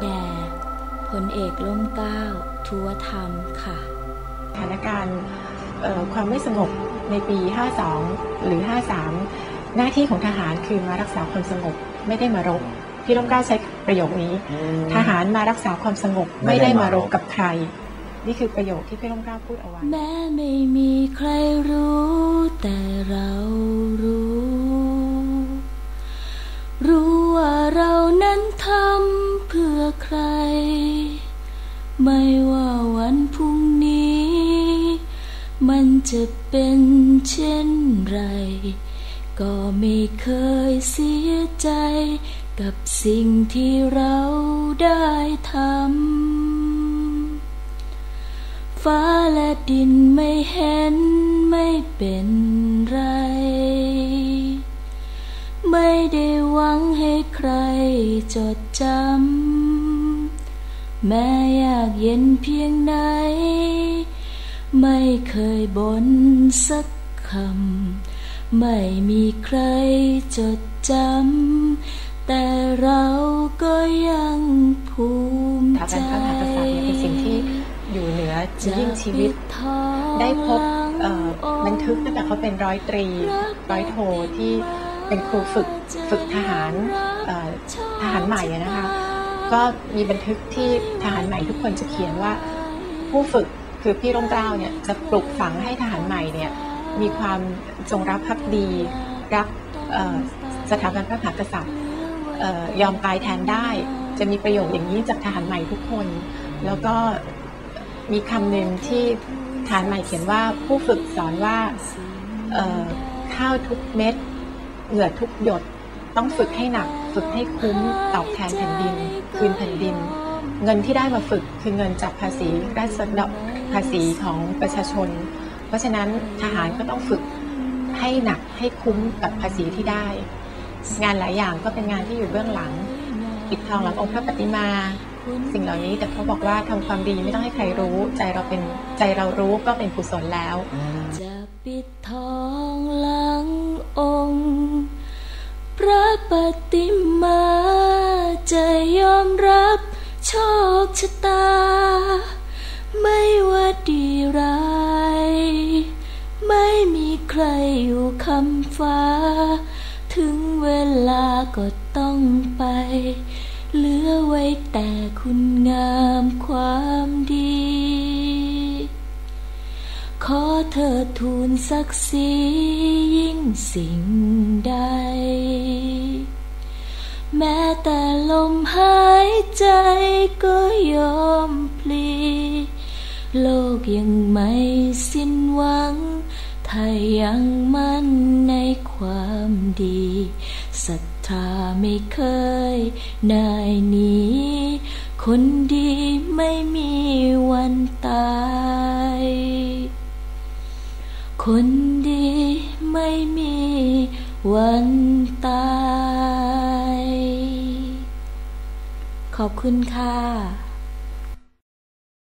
แด่พลเอกล่มเกล้าทัวธรรมค่ะสถานการณ์เอ่อความไม่สงบในปี 52 หรือ 53 หน้าที่ของทหารคือมารักษาความสงบไม่ได้มารบพี่ร่มเกล้าใช้ประโยคนี้ ทหารมารักษาความสงบไม่ได้มารบกับใคร นี่คือประโยคที่พี่ร่มเกล้าพูดเอาไว้แม้ไม่มีใครรู้แต่เรา ใคร ไม่ว่าวันพรุ่งนี้ มันจะเป็นเช่นไร ก็ไม่เคยเสียใจ กับสิ่งที่เราได้ทำ ฟ้าและดินไม่เห็นไม่เป็นไรไม่ได้หวังให้ใครจดจำ แม้ยากเย็นเพียงไหน ไม่เคยบ่นสักคำ ไม่มีใครจดจำ แต่เราก็ยังภูมิสถาใจบันพระมหากษัตริย์เนี่ยเป็นสิ่งที่อยู่เหนือยิ่งชีวิต ได้พบบันทึกตั้งแต่เขาเป็นร้อยตรี ร้อยโทที่เป็นครูฝึกฝึกทหารทหารใหม่นะคะ ก็มีบันทึกที่ทหารใหม่ทุกคนจะเขียนว่า ผู้ฝึกคือพี่ร่มเกล้าเนี่ยจะปลุกฝังให้ทหารใหม่เนี่ยมีความจงรักภักดี รักสถาบันพระมหากษัตริย์เอ่อยอมตายแทนได้ จะมีประโยคอย่างนี้จากทหารใหม่ทุกคน แล้วก็มีคำหนึ่งที่ทหารใหม่เขียนว่าผู้ฝึกสอนว่าข้าวทุกเม็ดเหงื่อทุกหยดต้องฝึกให้หนัก ฝึกให้คุ้มตอบแทนแผ่นดิน คืนแผ่นดิน เงินที่ได้มาฝึกคือเงินจากภาษีราษฎรภาษีของประชาชน เพราะฉะนั้นทหารก็ต้องฝึกให้หนักให้คุ้มกับภาษีที่ได้ งานหลายอย่างก็เป็นงานที่อยู่เบื้องหลังปิดทองหลังองค์พระปฏิมา สิ่งเหล่านี้แต่เขาบอกว่าทำความดีไม่ต้องให้ใครรู้ ใจเราเป็นใจเรารู้ก็เป็นกุศลแล้วจะปิดทองหลังองค์ ชะตา ไม่ว่าดีร้าย ไม่มีใครอยู่คำฟ้า ถึงเวลาก็ต้องไป เหลือไว้แต่คุณงามความดี ขอเธอทูลศักดิ์ศรียิ่งสิ่งใด แม้แต่ลมหาย ใจก็ยอมพลี โลกยังไม่สิ้นหวัง ถ้ายังมั่นในความดีศรัทธาไม่เคยนายหนีคนดีไม่มีวันตาย คนดีไม่มีวันตาย ขอบคุณค่ะ